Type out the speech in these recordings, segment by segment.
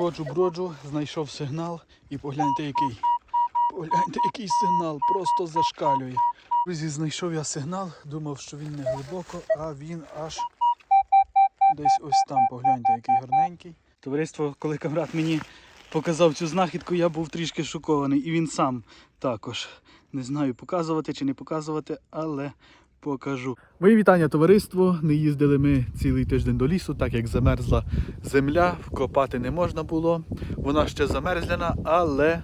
Ходжу, броджу, знайшов сигнал і погляньте який. Погляньте, який сигнал, просто зашкалює. Друзі, знайшов я сигнал, думав, що він не глибоко, а він аж десь ось там. Погляньте, який гарненький. Товариство, коли камрад мені показав цю знахідку, я був трішки шокований. І він сам також. Не знаю, показувати чи не показувати, але покажу. Мої вітання, товариство. Не їздили ми цілий тиждень до лісу, так як замерзла земля, вкопати не можна було. Вона ще замерзляна, але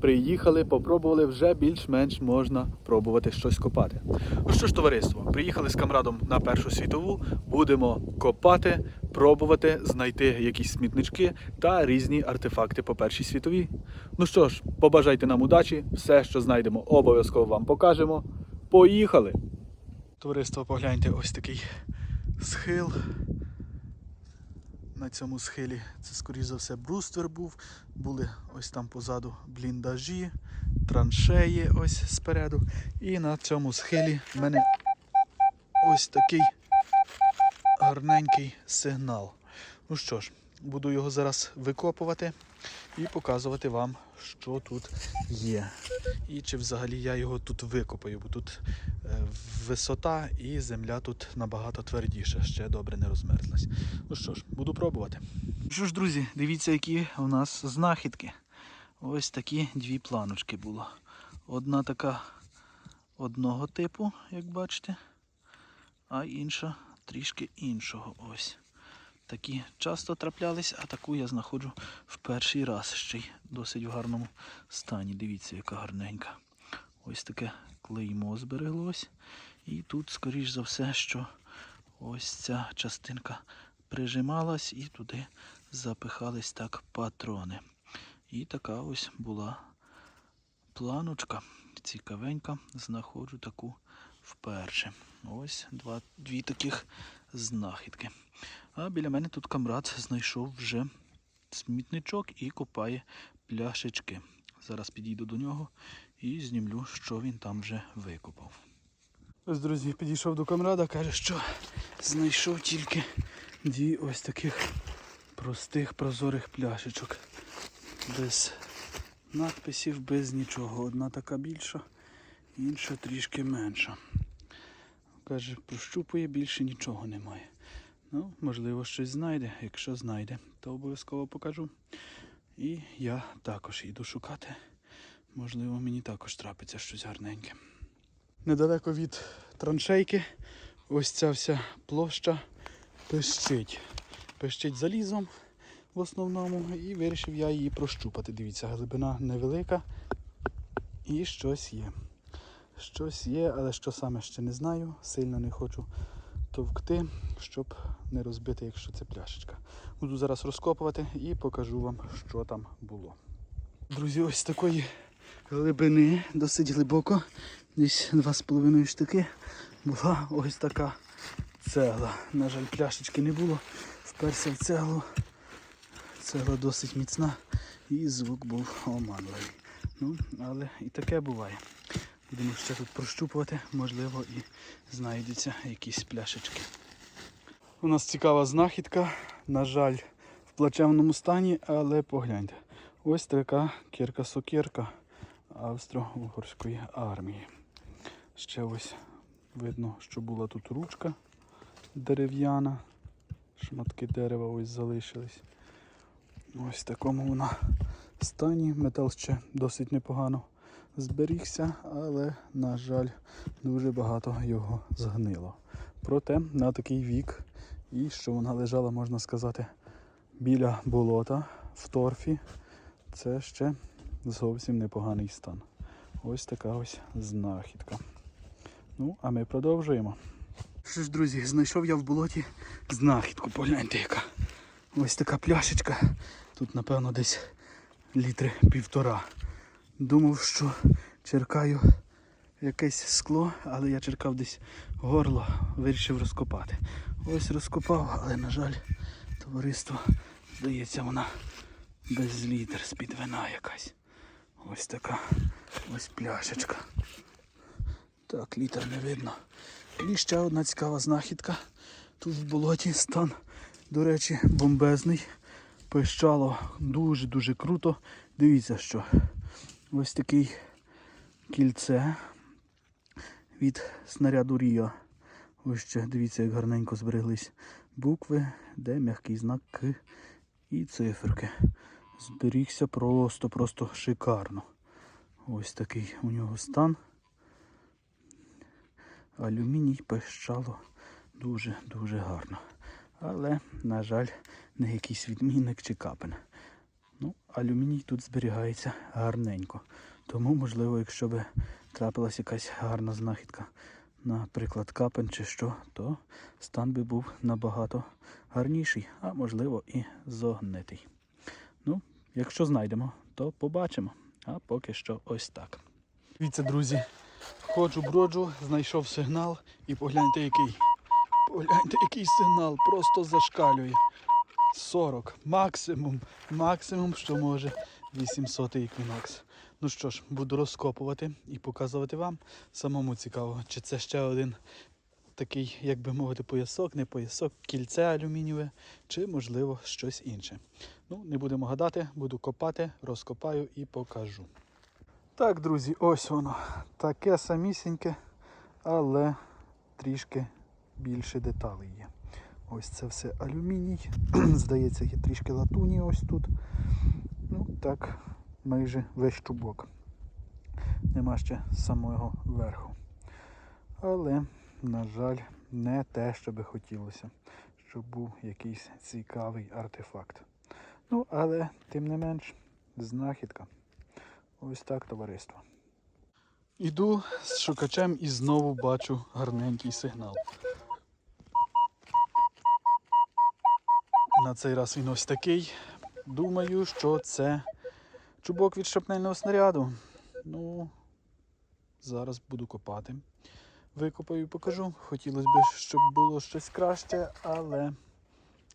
приїхали, попробували, вже більш-менш можна пробувати щось копати. Ну що ж, товариство, приїхали з камрадом на Першу світову, будемо копати, пробувати знайти якісь смітнички та різні артефакти по Першій світовій. Ну що ж, побажайте нам удачі, все, що знайдемо, обов'язково вам покажемо. Поїхали! Товариство, погляньте, ось такий схил. На цьому схилі це, скоріш за все, бруствер був. Були ось там позаду бліндажі, траншеї ось спереду. І на цьому схилі в мене ось такий гарненький сигнал. Ну що ж, буду його зараз викопувати і показувати вам, що тут є. І чи взагалі я його тут викопаю, бо тут е, висота і земля тут набагато твердіша, ще добре не розмерзлась. Ну що ж, буду пробувати. Що ж, друзі, дивіться, які у нас знахідки. Ось такі дві планочки було. Одна така одного типу, як бачите, а інша трішки іншого. Ось. Такі часто траплялись, а таку я знаходжу в перший раз ще й досить в гарному стані. Дивіться, яка гарненька. Ось таке клеймо збереглось. І тут, скоріш за все, що ось ця частинка прижималась і туди запихались так патрони. І така ось була планочка. Цікавенька. Знаходжу таку вперше. Ось два, дві таких знахідки. А біля мене тут камрад знайшов вже смітничок і копає пляшечки. Зараз підійду до нього і знімлю, що він там вже викопав. Ось, друзі, підійшов до камрада, каже, що знайшов тільки дві ось таких простих прозорих пляшечок. Без надписів, без нічого. Одна така більша, інша трішки менша. Каже, прощупує, більше нічого немає. Ну, можливо, щось знайде. Якщо знайде, то обов'язково покажу. І я також йду шукати. Можливо, мені також трапиться щось гарненьке. Недалеко від траншейки ось ця вся площа пищить. Пищить залізом в основному і вирішив я її прощупати. Дивіться, глибина невелика і щось є. Щось є, але що саме ще не знаю. Сильно не хочу товкти, щоб не розбити, якщо це пляшечка. Буду зараз розкопувати і покажу вам, що там було. Друзі, ось такої глибини, досить глибоко, десь 2,5 штуки, була ось така цегла. На жаль, пляшечки не було. Вперся в цеглу. Цегла досить міцна і звук був оманливий. Ну, але і таке буває. Будемо ще тут прощупувати, можливо, і знайдуться якісь пляшечки. У нас цікава знахідка, на жаль, в плачевному стані, але погляньте. Ось така кірка-сокірка Австро-Угорської армії. Ще ось видно, що була тут ручка дерев'яна. Шматки дерева ось залишились. Ось в такому вона стані. Метал ще досить непогано зберігся, але, на жаль, дуже багато його згнило. Проте на такий вік, і що вона лежала, можна сказати, біля болота в торфі, це ще зовсім непоганий стан. Ось така ось знахідка. Ну, а ми продовжуємо. Що ж, друзі, знайшов я в болоті знахідку. Погляньте, яка. Ось така пляшечка. Тут, напевно, десь літри півтора. Думав, що черкаю якесь скло, але я черкав десь горло, вирішив розкопати. Ось розкопав, але, на жаль, товариство, здається, вона без літр з-під вина якась. Ось така ось пляшечка. Так, літр не видно. І ще одна цікава знахідка. Тут в болоті стан, до речі, бомбезний. пищало дуже-дуже круто. Дивіться, що ось такий кільце від снаряду Ріо. Ось ще дивіться, як гарненько збереглись букви, де м'який знак К і циферки. Зберігся просто-просто шикарно. Ось такий у нього стан. Алюміній пищало дуже-дуже гарно. Але, на жаль, не якийсь відмінник чи капен. Ну, алюміній тут зберігається гарненько. Тому, можливо, якщо б трапилась якась гарна знахідка, наприклад, капен чи що, то стан би був набагато гарніший, а можливо і зогнитий. Ну, якщо знайдемо, то побачимо. А поки що ось так. Дивіться, друзі, ходжу, броджу, знайшов сигнал і погляньте який. Погляньте, який сигнал, просто зашкалює. 40, максимум, максимум, що може 800 еквінокс. Ну що ж, буду розкопувати і показувати вам. Самому цікаво, чи це ще один такий, як би мовити, поясок, не поясок, кільце алюмінієве, чи можливо щось інше. Ну, не будемо гадати, буду копати, розкопаю і покажу. Так, друзі, ось воно. Таке самісіньке, але трішки більше деталей є. Ось це все алюміній. Здається, є трішки латуні ось тут. Ну, так, майже весь чубок. Нема ще самого верху. Але, на жаль, не те, що би хотілося, щоб був якийсь цікавий артефакт. Ну, але, тим не менш, знахідка. Ось так, товариство. Іду з шукачем і знову бачу гарненький сигнал. На цей раз він ось такий. Думаю, що це чубок від шрапнельного снаряду. Ну, зараз буду копати. Викопаю і покажу. Хотілося б, щоб було щось краще, але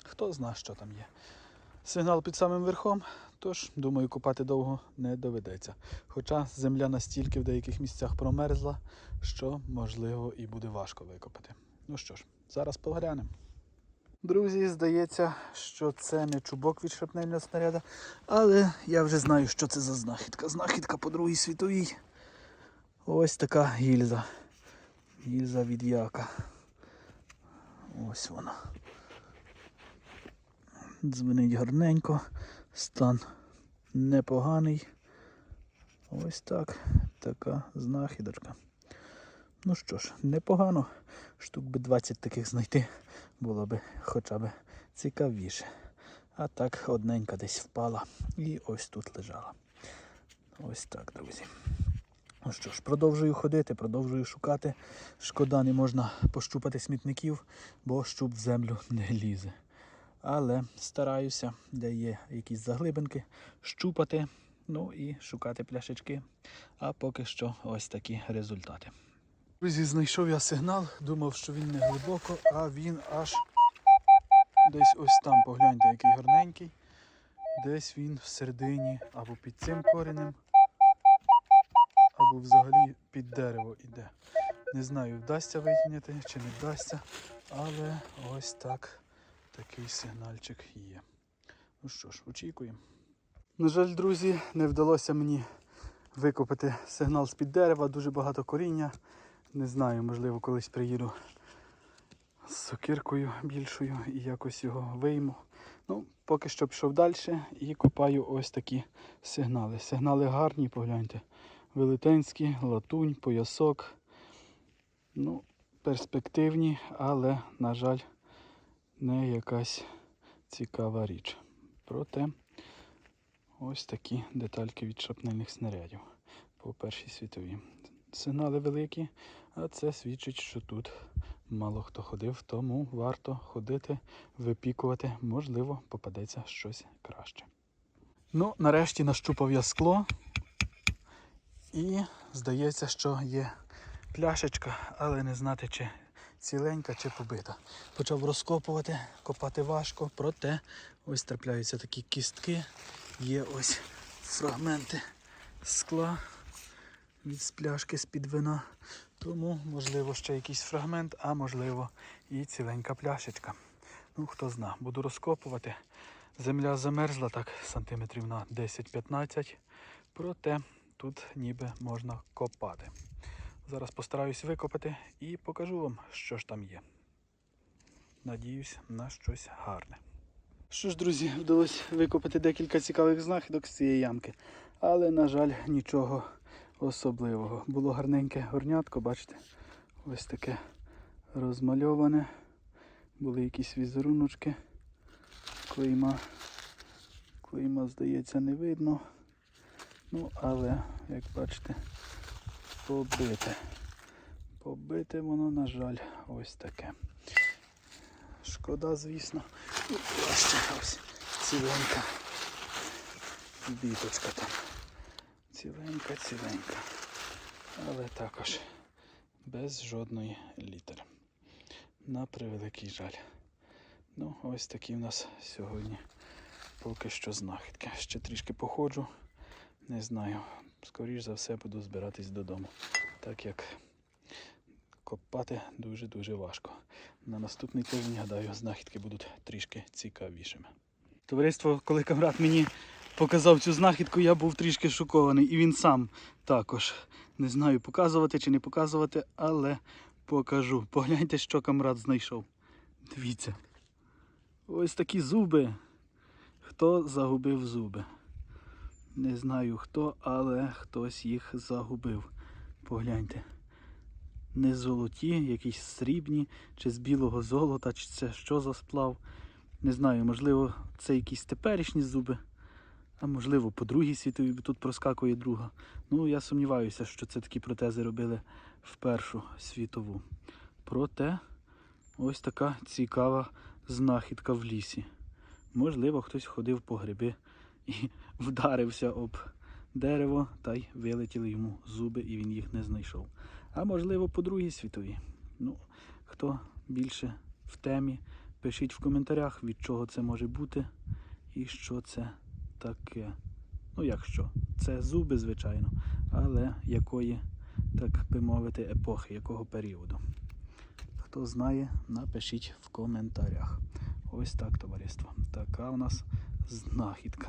хто зна, що там є. Сигнал під самим верхом, тож, думаю, копати довго не доведеться. Хоча земля настільки в деяких місцях промерзла, що, можливо, і буде важко викопати. Ну що ж, зараз поглянемо. Друзі, здається, що це не чубок від шрапнельного снаряда, але я вже знаю, що це за знахідка. Знахідка по Другій світовій. Ось така гільза. Гільза від яка. Ось вона. Дзвенить гарненько, стан непоганий. Ось так, така знахідочка. Ну що ж, непогано. Штук би 20 таких знайти було би хоча б цікавіше. А так одненька десь впала і ось тут лежала. Ось так, друзі. Ну що ж, продовжую ходити, продовжую шукати. Шкода, не можна пощупати смітників, бо щуп в землю не лізе. Але стараюся, де є якісь заглибинки, щупати, ну і шукати пляшечки. А поки що ось такі результати. Друзі, знайшов я сигнал, думав, що він не глибоко, а він аж десь ось там, погляньте, який гарненький. Десь він всередині або під цим коренем, або взагалі під дерево іде. Не знаю, вдасться витягнути чи не вдасться, але ось так такий сигнальчик є. Ну що ж, очікуємо. На жаль, друзі, не вдалося мені викопати сигнал з-під дерева, дуже багато коріння. Не знаю, можливо, колись приїду з сокиркою більшою і якось його вийму. Ну, поки що пішов далі і копаю ось такі сигнали. Сигнали гарні, погляньте. Велетенські, латунь, поясок. Ну, перспективні, але, на жаль, не якась цікава річ. Проте ось такі детальки від шрапнельних снарядів по Першій світовій. Сигнали великі, а це свідчить, що тут мало хто ходив, тому варто ходити, випікувати, можливо, попадеться щось краще. Ну, нарешті нащупав я скло. І здається, що є пляшечка, але не знати, чи ціленька, чи побита. Почав розкопувати, копати важко, проте ось трапляються такі кістки. Є ось фрагменти скла від з пляшки з-під вина. Тому, можливо, ще якийсь фрагмент, а можливо і ціленька пляшечка. Ну, хто зна, буду розкопувати. Земля замерзла так сантиметрів на 10-15, проте тут ніби можна копати. Зараз постараюсь викопати і покажу вам, що ж там є. Надіюсь на щось гарне. Що ж, друзі, вдалося викопати декілька цікавих знахідок з цієї ямки, але, на жаль, нічого особливого. Було гарненьке горнятко, бачите, ось таке розмальоване. Були якісь візеруночки. Клейма, клейма, здається, не видно. Ну, але, як бачите, побите. Побите воно, на жаль, ось таке. Шкода, звісно. І краще ось ціленька. Біточка там. Ціленька, ціленька. Але також без жодної літери. На превеликий жаль. Ну, ось такі в нас сьогодні поки що знахідки. Ще трішки походжу. Не знаю. Скоріш за все буду збиратись додому. Так як копати дуже-дуже важко. На наступний тиждень, гадаю, знахідки будуть трішки цікавішими. Товариство, коли камрад мені показав цю знахідку, я був трішки шокований. І він сам також. Не знаю, показувати чи не показувати, але покажу. Погляньте, що камрад знайшов. Дивіться. Ось такі зуби. Хто загубив зуби? Не знаю хто, але хтось їх загубив. Погляньте. Не золоті, якісь срібні, чи з білого золота, чи це що за сплав. Не знаю, можливо, це якісь теперішні зуби, а можливо, по другій світовій, тут проскакує друга. Ну, я сумніваюся, що це такі протези робили в Першу світову. Проте ось така цікава знахідка в лісі. Можливо, хтось ходив по гриби і вдарився об дерево, та й вилетіли йому зуби, і він їх не знайшов. А можливо, по Другій світовій. Ну, хто більше в темі, пишіть в коментарях, від чого це може бути і що це таке. Ну, як що? Це зуби, звичайно, але якої, так би мовити, епохи, якого періоду. Хто знає, напишіть в коментарях. Ось так, товариство. Така у нас знахідка.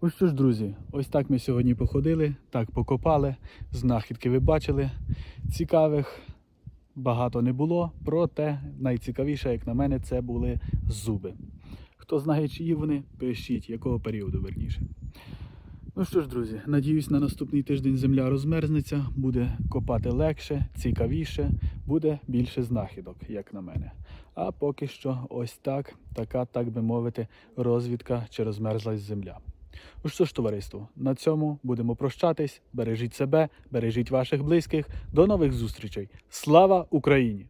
Ось що ж, друзі, ось так ми сьогодні походили, так покопали. Знахідки ви бачили. Цікавих багато не було, проте найцікавіше, як на мене, це були зуби. Хто знає, чиї вони, пишіть, якого періоду верніше. Ну що ж, друзі, надіюсь, на наступний тиждень земля розмерзнеться, буде копати легше, цікавіше, буде більше знахідок, як на мене. А поки що, ось так, така, так би мовити, розвідка чи розмерзлась земля. Ну що ж, товариство, на цьому будемо прощатись. Бережіть себе, бережіть ваших близьких. До нових зустрічей. Слава Україні!